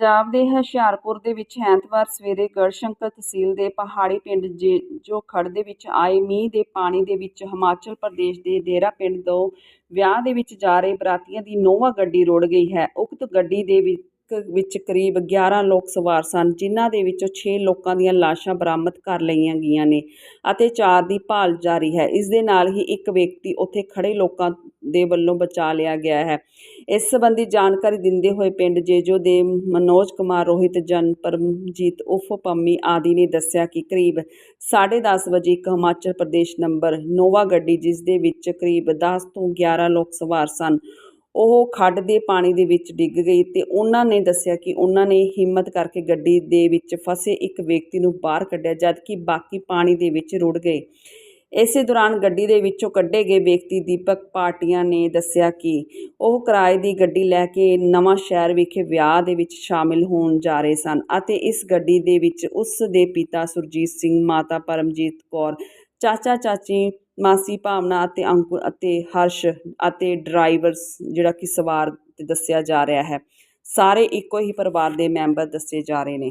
ਪੰਜਾਬ ਦੇ ਹੁਸ਼ਿਆਰਪੁਰ ਦੇ ਵਿੱਚ ਐਤਵਾਰ ਸਵੇਰੇ ਗੜਸ਼ੰਕਰ ਤਹਿਸੀਲ ਦੇ ਪਹਾੜੀ ਪਿੰਡ ਜੇਜੋ ਖੜ੍ਹ ਦੇ ਵਿੱਚ ਆਏ ਮੀਂਹ ਦੇ ਪਾਣੀ ਦੇ ਵਿੱਚ ਹਿਮਾਚਲ ਪ੍ਰਦੇਸ਼ ਦੇ ਡੇਰਾ ਪਿੰਡ ਤੋਂ ਵਿਆਹ ਦੇ ਵਿੱਚ ਜਾ ਰਹੇ ਬਰਾਤੀਆਂ ਦੀ ਨੋਵਾ ਗੱਡੀ ਰੁੜ੍ਹ ਗਈ ਹੈ। ਉਕਤ ਗੱਡੀ ਦੇ ਵਿੱਚ ਕਰੀਬ 11 ਲੋਕ ਸਵਾਰ ਸਨ, ਜਿਨ੍ਹਾਂ ਦੇ ਵਿੱਚੋਂ 6 ਲੋਕਾਂ ਦੀਆਂ ਲਾਸ਼ਾਂ ਬਰਾਮਦ ਕਰ ਲਈਆਂ ਗਈਆਂ ਨੇ ਅਤੇ ਚਾਰ ਦੀ ਭਾਲ ਜਾਰੀ ਹੈ। ਇਸ ਦੇ ਨਾਲ ਹੀ ਇੱਕ ਵਿਅਕਤੀ ਉੱਥੇ ਖੜੇ ਲੋਕਾਂ ਦੇ ਵੱਲੋਂ ਬਚਾ ਲਿਆ ਗਿਆ ਹੈ। ਇਸ ਸੰਬੰਧੀ ਜਾਣਕਾਰੀ ਦਿੰਦੇ ਹੋਏ ਪਿੰਡ ਜੇਜੋ ਦੇ ਮਨੋਜ ਕੁਮਾਰ ਰੋਹਿਤ ਜਨ ਪਰਮਜੀਤ ਉਫ ਪੰਮੀ ਆਦਿ ਨੇ ਦੱਸਿਆ ਕਿ ਕਰੀਬ 10:30 ਵਜੇ ਇੱਕ ਹਿਮਾਚਲ ਪ੍ਰਦੇਸ਼ ਨੰਬਰ ਨੋਵਾ ਗੱਡੀ ਜਿਸ ਦੇ ਵਿੱਚ ਕਰੀਬ 10 ਤੋਂ 11 ਲੋਕ ਸਵਾਰ ਸਨ ਉਹ ਖੱਡ ਦੇ ਪਾਣੀ ਦੇ ਵਿੱਚ ਡਿੱਗ ਗਈ ਤੇ ਉਹਨਾਂ ਨੇ ਦੱਸਿਆ ਕਿ ਉਹਨਾਂ ਨੇ ਹਿੰਮਤ ਕਰਕੇ ਗੱਡੀ ਦੇ ਵਿੱਚ ਫਸੇ ਇੱਕ ਵਿਅਕਤੀ ਨੂੰ ਬਾਹਰ ਕੱਢਿਆ, ਜਦਕਿ ਬਾਕੀ ਪਾਣੀ ਦੇ ਵਿੱਚ ਰੁੜ ਗਏ। ਇਸੇ ਦੌਰਾਨ ਗੱਡੀ ਦੇ ਵਿੱਚੋਂ ਕੱਢੇ ਗਏ ਵਿਅਕਤੀ ਦੀਪਕ ਪਾਟੀਆ ਨੇ ਦੱਸਿਆ ਕਿ ਉਹ ਕਿਰਾਏ ਦੀ ਗੱਡੀ ਲੈ ਕੇ ਨਵਾਂ ਸ਼ਹਿਰ ਵਿਖੇ ਵਿਆਹ ਦੇ ਵਿੱਚ ਸ਼ਾਮਿਲ ਹੋਣ ਜਾ ਰਹੇ ਸਨ ਅਤੇ ਇਸ ਗੱਡੀ ਦੇ ਵਿੱਚ ਉਸ ਦੇ ਪਿਤਾ ਸੁਰਜੀਤ ਸਿੰਘ, ਮਾਤਾ ਪਰਮਜੀਤ ਕੌਰ ਚਾਚਾ, ਚਾਚੀ, ਮਾਸੀ ਭਾਵਨਾ ਅਤੇ ਅੰਕੁਰ ਅਤੇ ਹਰਸ਼ ਅਤੇ ਡਰਾਈਵਰ ਜਿਹੜਾ ਕਿ ਸਵਾਰ ਦੱਸਿਆ ਜਾ ਰਿਹਾ ਹੈ। ਸਾਰੇ ਇੱਕੋ ਹੀ ਪਰਿਵਾਰ ਦੇ ਮੈਂਬਰ ਦੱਸੇ ਜਾ ਰਹੇ ਨੇ।